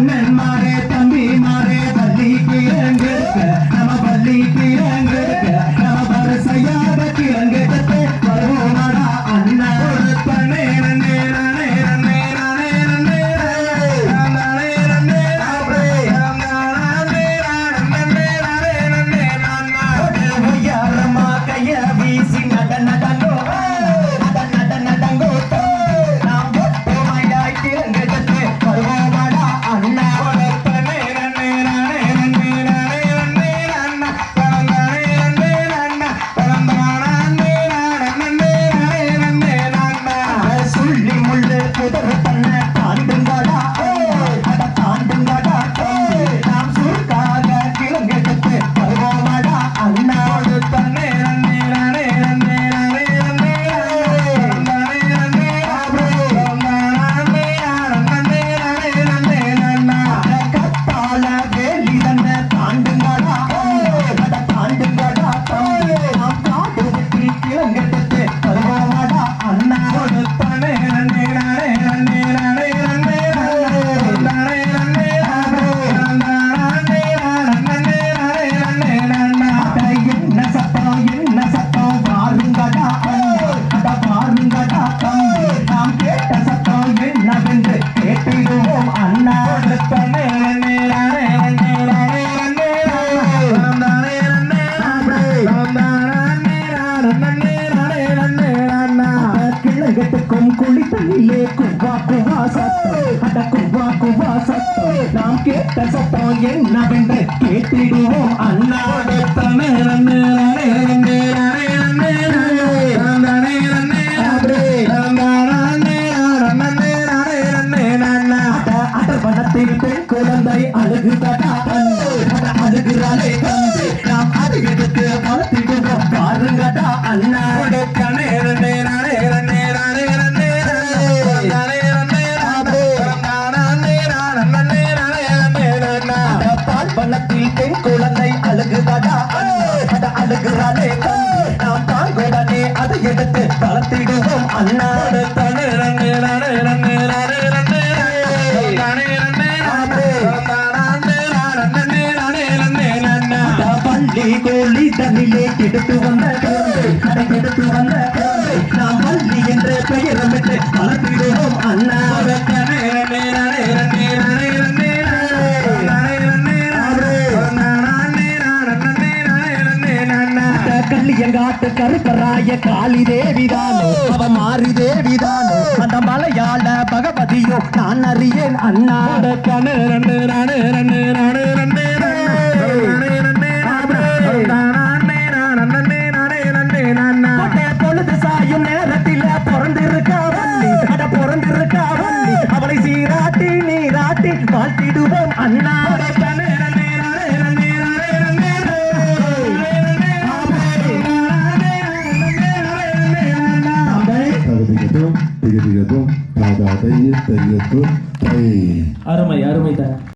Amen. குவா குவா சத்தம் அட குவா குவா சத்தம் நாம் கேட்ட சத்தம் என்னவென்று கேட்டிடுவோம் அண்ணாவோட அடர்வனத்தில் பெண் குழந்தை அழுகுதடா அண்ணே அழுகிறாளே தந்தை நாம் அது எடுத்து பாருங்கடா அண்ணா. பால் வண்ணத்தில் பெண் குழந்தை அழுகுதடா தந்தை நாம் தாங்குடனே அதை எடுத்து வளர்த்திடுவோம் அண்ணாவோட பள்ளி கோழி தண்ணிலே எடுத்து வந்த கள்ளியங்காட்டு கருப்பராய காளி தேவிதானோ அவ மாறி தேவிதானோ அந்த மலையாள பகவதியோ நான் அறியேன் அண்ணா. கணு ரெண்டு நானு ரெண்டு நானு ரெண்டு பொழுது சாயும் நேரத்தில் பிறந்திருக்கா வள்ளி. அட பிறந்திருக்கா வள்ளி. அவளை சீராட்டி நீராட்டி வாழ்த்திடுவோம் தகுதிகத்தும் திகதிகத்தும் தெரியத்தும் அருமை அருமை தான்.